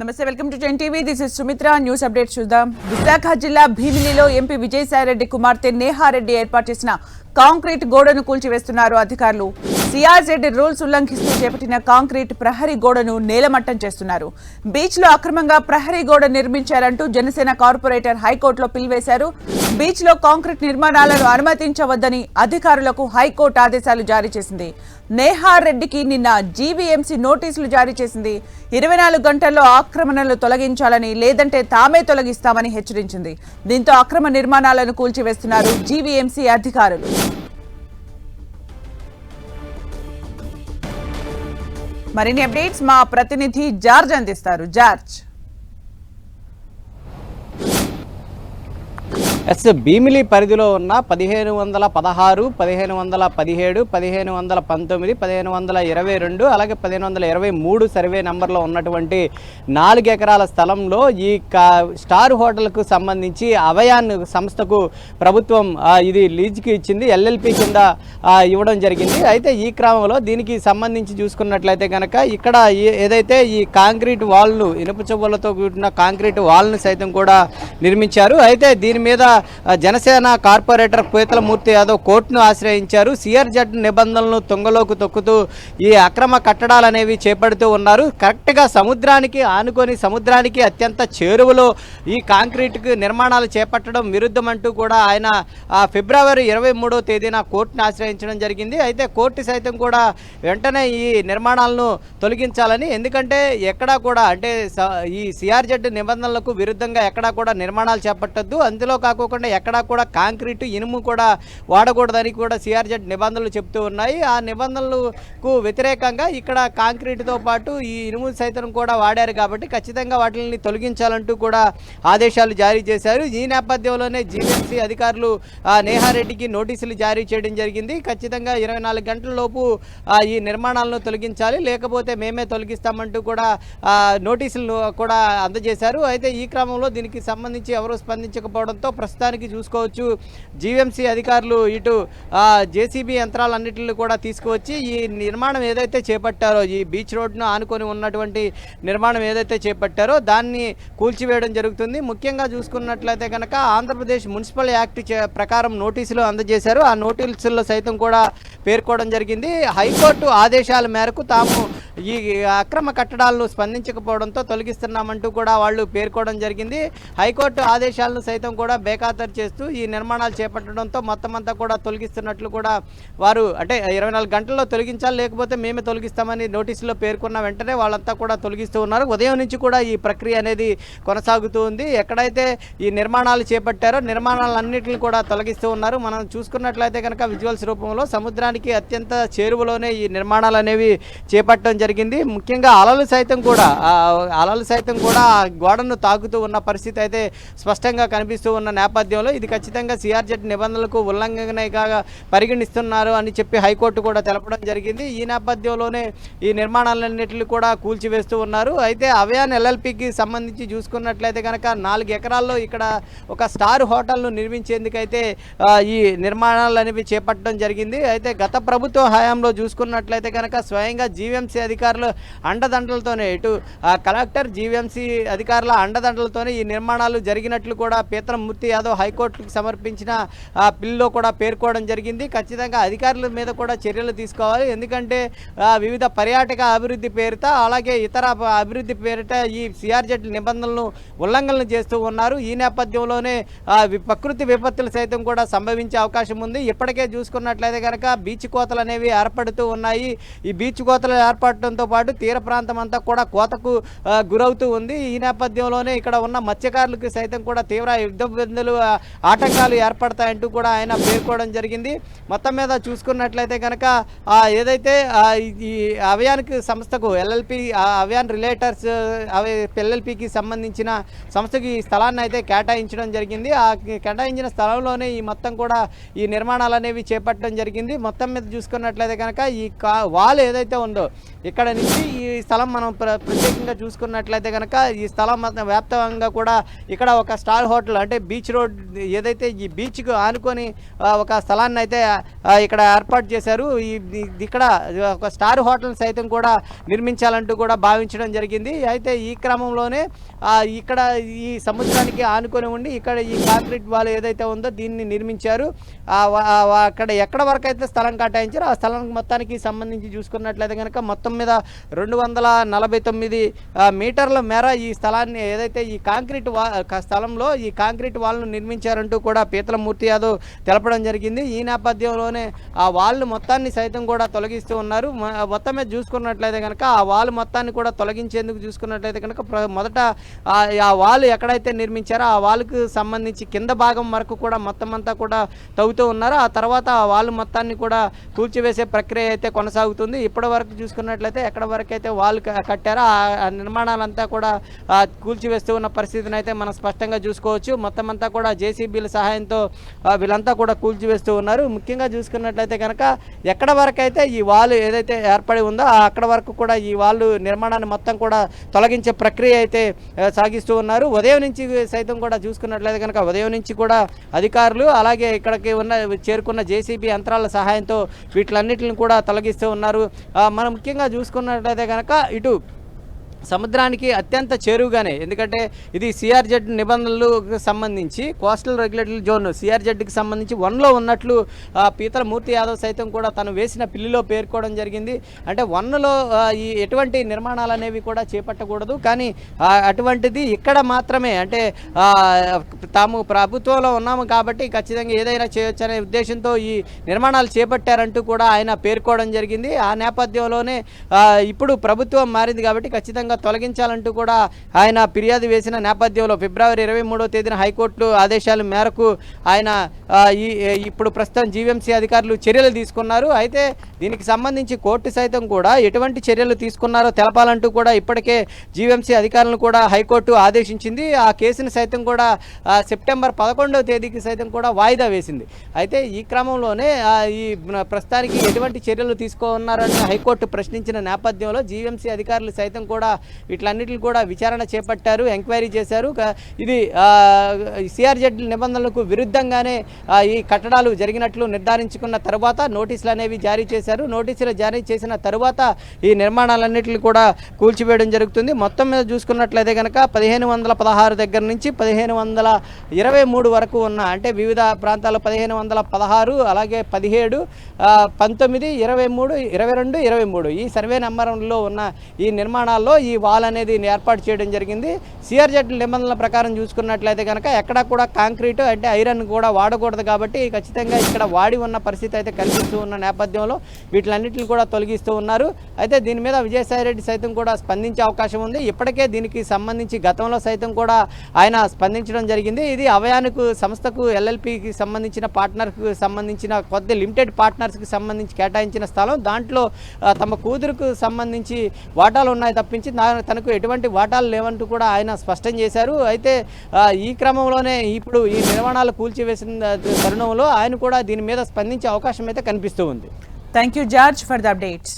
నమస్తే welcome to ten TV. This is Sumitra. News update చూద్దాం. విశాఖ జిల్లా భీమిలిలో ఎంపీ విజయసాయిరెడ్డి కుమార్తె నేహారెడ్డి ఏర్పాటు చేసిన కాంక్రీట్ గోడను కూల్చివేస్తున్నారు అధికారులు. సిఆర్జెడ్ రూల్స్ ఉల్లంఘిస్తూ చేపట్టిన కాంక్రీట్ ప్రహరీ గోడను నేలమట్టం చేస్తున్నారు. బీచ్లో అక్రమంగా ప్రహరీ గోడ నిర్మించారంటూ జనసేన కార్పొరేటర్ హైకోర్టులో పిలివేశారు. బీచ్లో కాంక్రీట్ నిర్మాణాలను అనుమతించవద్దని అధికారులకు హైకోర్టు ఆదేశాలు జారీ చేసింది. నేహార్ రెడ్డికి నిన్న జీవీఎంసీ నోటీసులు జారీ చేసింది. ఇరవై నాలుగు గంటల్లో ఆక్రమణలు తొలగించాలని లేదంటే తామే తొలగిస్తామని హెచ్చరించింది. దీంతో అక్రమ నిర్మాణాలను కూల్చివేస్తున్నారు జీవీఎంసీ అధికారులు. మరిన్ని అప్డేట్స్ మా ప్రతినిధి జార్జ్ అందిస్తారు. జార్జ్. ఎస్ భీమిలి పరిధిలో ఉన్న పదిహేను వందల పదహారు పదిహేను వందల పదిహేడు పదిహేను వందల పంతొమ్మిది పదిహేను వందల ఇరవై రెండు అలాగే పదిహేను వందల ఇరవై మూడు సర్వే నెంబర్లో ఉన్నటువంటి నాలుగు ఎకరాల స్థలంలో ఈ కా స్టార్ హోటల్కు సంబంధించి అవయాన్ సంస్థకు ప్రభుత్వం ఇది లీజ్కి ఇచ్చింది. ఎల్ఎల్పి కింద ఇవ్వడం జరిగింది. అయితే ఈ క్రమంలో దీనికి సంబంధించి చూసుకున్నట్లయితే కనుక ఇక్కడ ఏదైతే ఈ కాంక్రీట్ వాల్ను ఇనుప చువ్వలతో కూడిన కాంక్రీట్ వాల్ను సైతం కూడా నిర్మించారు. అయితే దీని మీద జనసేన కార్పొరేటర్ పీతలమూర్తి యాదవ్ కోర్టును ఆశ్రయించారు. సిఆర్జెడ్ నిబంధనలను తుంగలోకి తొక్కుతూ ఈ అక్రమ కట్టడాలు అనేవి చేపడుతూ ఉన్నారు. కరెక్ట్గా సముద్రానికి ఆనుకొని సముద్రానికి అత్యంత చేరువలో ఈ కాంక్రీట్కి నిర్మాణాలు చేపట్టడం విరుద్ధమంటూ కూడా ఆయన ఆ, ఫిబ్రవరి ఇరవై మూడో తేదీన కోర్టును ఆశ్రయించడం జరిగింది. అయితే కోర్టు సైతం కూడా వెంటనే ఈ నిర్మాణాలను తొలగించాలని ఎందుకంటే ఎక్కడా కూడా అంటే స- ఈ సిఆర్జెడ్ నిబంధనలకు విరుద్ధంగా ఎక్కడా కూడా నిర్మాణాలు చేపట్టద్దు. అందులో కాకు అనుకోకుండా ఎక్కడా కూడా కాంక్రీట్ ఇనుము కూడా వాడకూడదని కూడా సిఆర్జెడ్ నిబంధనలు చెప్తూ ఉన్నాయి. ఆ నిబంధనలకు వ్యతిరేకంగా ఇక్కడ కాంక్రీట్తో పాటు ఈ ఇనుము సైతం కూడా వాడారు కాబట్టి ఖచ్చితంగా వాటిని తొలగించాలంటూ కూడా ఆదేశాలు జారీ చేశారు. ఈ నేపథ్యంలోనే జీవీఎంసీ అధికారులు నేహారెడ్డికి నోటీసులు జారీ చేయడం జరిగింది. ఖచ్చితంగా ఇరవై నాలుగు గంటల లోపు ఈ నిర్మాణాలను తొలగించాలి. లేకపోతే మేమే తొలగిస్తామంటూ కూడా నోటీసులు కూడా అందజేశారు. అయితే ఈ క్రమంలో దీనికి సంబంధించి ఎవరు స్పందించకపోవడంతో ప్రస్తుతానికి చూసుకోవచ్చు. జీవీఎంసీ అధికారులు ఇటు జేసీబీ యంత్రాలన్నింటిని కూడా తీసుకువచ్చి ఈ నిర్మాణం ఏదైతే చేపట్టారో ఈ బీచ్ రోడ్ను ఆనుకొని ఉన్నటువంటి నిర్మాణం ఏదైతే చేపట్టారో దాన్ని కూల్చివేయడం జరుగుతుంది. ముఖ్యంగా చూసుకున్నట్లయితే కనుక ఆంధ్రప్రదేశ్ మున్సిపల్ యాక్ట్ ప్రకారం నోటీసులు అందజేశారు. ఆ నోటీసుల్లో సైతం కూడా పేర్కోవడం జరిగింది. హైకోర్టు ఆదేశాల మేరకు తాము ఈ అక్రమ కట్టడాలను స్పందించకపోవడంతో తొలగిస్తున్నామంటూ కూడా వాళ్ళు పేర్కోవడం జరిగింది. హైకోర్టు ఆదేశాలను సైతం కూడా బేఖాతరు చేస్తూ ఈ నిర్మాణాలు చేపట్టడంతో మొత్తం అంతా కూడా తొలగిస్తున్నట్లు కూడా వారు అంటే ఇరవై నాలుగు గంటల్లో తొలగించాలి లేకపోతే మేమే తొలగిస్తామని నోటీసులో పేర్కొన్న వెంటనే వాళ్ళంతా కూడా తొలగిస్తూ ఉన్నారు. ఉదయం నుంచి కూడా ఈ ప్రక్రియ అనేది కొనసాగుతూ ఉంది. ఎక్కడైతే ఈ నిర్మాణాలు చేపట్టారో నిర్మాణాలన్నింటిని కూడా తొలగిస్తూ ఉన్నారు. మనం చూసుకున్నట్లయితే కనుక విజువల్స్ రూపంలో సముద్రానికి అత్యంత చేరువలోనే ఈ నిర్మాణాలు అనేవి చేపట్టడం జరిగింది. జరిగింది. ముఖ్యంగా అలలు సైతం కూడా అలలు సైతం కూడా గోడను తాకుతూ ఉన్న పరిస్థితి అయితే స్పష్టంగా కనిపిస్తూ ఉన్న నేపథ్యంలో ఇది ఖచ్చితంగా సిఆర్జెడ్ నిబంధనలకు ఉల్లంఘనగా పరిగణిస్తున్నారు అని చెప్పి హైకోర్టు కూడా తెలపడం జరిగింది. ఈ నేపథ్యంలోనే ఈ నిర్మాణాలన్నింటినీ కూడా కూల్చివేస్తూ ఉన్నారు. అయితే అవయాన్ ఎల్ఎల్పికి సంబంధించి చూసుకున్నట్లయితే కనుక నాలుగు ఎకరాల్లో ఇక్కడ ఒక స్టార్ హోటల్ను నిర్మించేందుకైతే ఈ నిర్మాణాలు అనేవి చేపట్టడం జరిగింది. అయితే గత ప్రభుత్వ హయాంలో చూసుకున్నట్లయితే కనుక స్వయంగా జీవీఎంసీ అధికారులు అండదండలతోనే ఇటు కలెక్టర్ జీవీఎంసీ అధికారుల అండదండలతోనే ఈ నిర్మాణాలు జరిగినట్లు కూడా పీతరమూర్తి యాదవ్ హైకోర్టుకు సమర్పించిన ఆ, కూడా పేర్కోవడం జరిగింది. ఖచ్చితంగా అధికారుల మీద కూడా చర్యలు తీసుకోవాలి. ఎందుకంటే వివిధ పర్యాటక అభివృద్ధి పేరిట అలాగే ఇతర అభివృద్ధి పేరిట ఈ సిఆర్జెడ్ నిబంధనలను ఉల్లంఘనలు చేస్తూ ఉన్నారు. ఈ నేపథ్యంలోనే ప్రకృతి విపత్తులు సైతం కూడా సంభవించే అవకాశం ఉంది. ఇప్పటికే చూసుకున్నట్లయితే కనుక బీచ్ కోతలు అనేవి ఏర్పడుతూ ఉన్నాయి. ఈ బీచ్ కోతలు పట్టడంతో పాటు తీర ప్రాంతం అంతా కూడా కోతకు గురవుతూ ఉంది. ఈ నేపథ్యంలోనే ఇక్కడ ఉన్న మత్స్యకారులకు సైతం కూడా తీవ్ర యుద్ధ బంధులు ఆటంకాలు ఏర్పడతాయంటూ కూడా ఆయన పేర్కోవడం జరిగింది. మొత్తం మీద చూసుకున్నట్లయితే కనుక ఏదైతే ఈ- అవయానికి సంస్థకు ఎల్ఎల్పి అవయాన్ రిలేటర్స్ అవి ఎల్ఎల్పికి సంబంధించిన సంస్థకి ఈ స్థలాన్ని అయితే కేటాయించడం జరిగింది. ఆ కేటాయించిన స్థలంలోనే ఈ మొత్తం కూడా ఈ నిర్మాణాలు అనేవి చేపట్టడం జరిగింది. మొత్తం మీద చూసుకున్నట్లయితే కనుక ఈ కా వాల్ ఏదైతే ఉందో ఇక్కడ నుంచి ఈ స్థలం మనం ప్ర ప్రత్యేకంగా చూసుకున్నట్లయితే కనుక ఈ స్థలం వ్యాప్తంగా కూడా ఇక్కడ ఒక స్టార్ హోటల్ అంటే బీచ్ రోడ్ ఏదైతే ఈ బీచ్కు ఆనుకొని ఒక స్థలాన్ని అయితే ఇక్కడ ఏర్పాటు చేశారు. ఈ ఇక్కడ ఒక స్టార్ హోటల్ సైతం కూడా నిర్మించాలంటూ కూడా భావించడం జరిగింది. అయితే ఈ క్రమంలోనే ఇక్కడ ఈ సముద్రానికి ఆనుకొని ఉండి ఇక్కడ ఈ కాంక్రీట్ వాల్ ఏదైతే ఉందో దీన్ని నిర్మించారు. అక్కడ ఎక్కడ వరకు అయితే స్థలం కేటాయించారో ఆ స్థలం మొత్తానికి సంబంధించి చూసుకున్నట్లయితే కనుక మొత్తం మీద రెండు వందల నలభై తొమ్మిది మీటర్ల మేర ఈ స్థలాన్ని ఏదైతే ఈ కాంక్రీట్ వా స్థలంలో ఈ కాంక్రీట్ వాల్ను నిర్మించారంటూ కూడా పీతల మూర్తి యాదవ్ తెలపడం జరిగింది. ఈ నేపథ్యంలోనే ఆ వాళ్ళు మొత్తాన్ని సైతం కూడా తొలగిస్తూ ఉన్నారు. మొత్తం మీద చూసుకున్నట్లయితే కనుక ఆ వాల్ మొత్తాన్ని కూడా తొలగించేందుకు చూసుకున్నట్లయితే కనుక మొదట ఆ ఆ వాల్ ఎక్కడైతే నిర్మించారో ఆ వాల్కు సంబంధించి కింద భాగం వరకు కూడా మొత్తం అంతా కూడా తవ్వుతూ ఉన్నారు. ఆ తర్వాత ఆ వాల్ మొత్తాన్ని కూడా కూల్చివేసే ప్రక్రియ అయితే కొనసాగుతుంది. ఇప్పటి వరకు చూసుకున్నట్లయితే ఎక్కడ వరకు అయితే వాల్ కట్టారో ఆ నిర్మాణాలంతా కూడా కూల్చివేస్తూ ఉన్న పరిస్థితిని అయితే మనం స్పష్టంగా చూసుకోవచ్చు. మొత్తం అంతా కూడా జేసీబీల సహాయంతో వీళ్ళంతా కూడా కూల్చివేస్తూ ఉన్నారు. ముఖ్యంగా చూసుకున్నట్లయితే కనుక ఎక్కడ వరకు అయితే ఈ వాళ్ళు ఏదైతే ఏర్పడి ఉందో అక్కడ వరకు కూడా ఈ వాళ్ళు నిర్మాణాన్ని మొత్తం కూడా తొలగించే ప్రక్రియ అయితే సాగిస్తూ ఉన్నారు. ఉదయం నుంచి సైతం కూడా చూసుకున్నట్లయితే కనుక ఉదయం నుంచి కూడా అధికారులు అలాగే ఇక్కడికి ఉన్న చేరుకున్న జేసీబీ యంత్రాల సహాయంతో వీటిలన్నిటిని కూడా తొలగిస్తూ ఉన్నారు. మనం ముఖ్యంగా చూసుకున్నట్లయితే కనుక ఇటు సముద్రానికి అత్యంత చేరువుగానే ఎందుకంటే ఇది సిఆర్జెడ్ నిబంధనలకు సంబంధించి కోస్టల్ రెగ్యులేటరీ జోన్ సిఆర్జెడ్కి సంబంధించి వన్లో ఉన్నట్లు పీతల మూర్తి యాదవ్ సైతం కూడా తను వేసిన పిల్లిలో పేర్కోవడం జరిగింది. అంటే వన్లో ఈ ఎటువంటి నిర్మాణాలు అనేవి కూడా చేపట్టకూడదు. కానీ అటువంటిది ఇక్కడ మాత్రమే అంటే తాము ప్రభుత్వంలో ఉన్నాము కాబట్టి ఖచ్చితంగా ఏదైనా చేయొచ్చు అనే ఉద్దేశంతో ఈ నిర్మాణాలు చేపట్టారంటూ కూడా ఆయన పేర్కోవడం జరిగింది. ఆ నేపథ్యంలోనే ఇప్పుడు ప్రభుత్వం మారింది కాబట్టి ఖచ్చితంగా తొలగించాలంటూ కూడా ఆయన ఫిర్యాదు వేసిన నేపథ్యంలో ఫిబ్రవరి ఇరవై మూడో తేదీన హైకోర్టు ఆదేశాల మేరకు ఆయన ఈ ఇప్పుడు ప్రస్తుతం జీవీఎంసీ అధికారులు చర్యలు తీసుకున్నారు. అయితే దీనికి సంబంధించి కోర్టు సైతం కూడా ఎటువంటి చర్యలు తీసుకున్నారో తెలపాలంటూ కూడా ఇప్పటికే జీవీఎంసీ అధికారులను కూడా హైకోర్టు ఆదేశించింది. ఆ కేసును సైతం కూడా సెప్టెంబర్ పదకొండవ తేదీకి సైతం కూడా వాయిదా వేసింది. అయితే ఈ క్రమంలోనే ఈ ప్రస్తుతానికి ఎటువంటి చర్యలు తీసుకోన్నారని హైకోర్టు ప్రశ్నించిన నేపథ్యంలో జీవీఎంసీ అధికారులు సైతం కూడా వీటిలన్నిటిని కూడా విచారణ చేపట్టారు ఎంక్వైరీ చేశారు. ఇది సిఆర్జెడ్ నిబంధనలకు విరుద్ధంగానే ఈ కట్టడాలు జరిగినట్లు నిర్ధారించుకున్న తర్వాత నోటీసులు అనేవి జారీ చేశారు. నోటీసులు జారీ చేసిన తర్వాత ఈ నిర్మాణాలన్నింటిని కూడా కూల్చివేయడం జరుగుతుంది. మొత్తం మీద చూసుకున్నట్లయితే కనుక పదిహేను వందల పదహారు దగ్గర నుంచి పదిహేను వందల ఇరవై మూడు వరకు ఉన్న అంటే వివిధ ప్రాంతాల్లో పదిహేను వందల పదహారు అలాగే పదిహేడు పంతొమ్మిది ఇరవై మూడు ఇరవై రెండు ఇరవై మూడు ఈ సర్వే నెంబర్లో ఉన్న ఈ నిర్మాణాల్లో ఈ వాల్ అనేది ఏర్పాటు చేయడం జరిగింది. సిఆర్జెడ్ నిబంధనల ప్రకారం చూసుకున్నట్లయితే కనుక ఎక్కడ కూడా కాంక్రీట్ అంటే ఐరన్ కూడా వాడకూడదు కాబట్టి ఖచ్చితంగా ఇక్కడ వాడి ఉన్న పరిస్థితి అయితే కల్పిస్తూ ఉన్న నేపథ్యంలో వీటిలన్నింటిని కూడా తొలగిస్తూ ఉన్నారు. అయితే దీని మీద విజయసాయి రెడ్డి సైతం కూడా స్పందించే అవకాశం ఉంది. ఇప్పటికే దీనికి సంబంధించి గతంలో సైతం కూడా ఆయన స్పందించడం జరిగింది. ఇది అవయానికి సంస్థకు ఎల్ఎల్పికి సంబంధించిన పార్ట్నర్కు సంబంధించిన కొద్ది లిమిటెడ్ పార్ట్నర్స్కి సంబంధించి కేటాయించిన స్థలం. దాంట్లో తమ కూతురుకు సంబంధించి వాటాలు ఉన్నాయి తప్పించి తనకు ఎటువంటి వాటాలు లేవంటూ కూడా ఆయన స్పష్టం చేశారు. అయితే ఈ క్రమంలోనే ఇప్పుడు ఈ నిర్మాణాలు కూల్చివేసిన తరుణంలో ఆయన కూడా దీని మీద స్పందించే అవకాశం అయితే కనిపిస్తూ ఉంది. Thank you George for the updates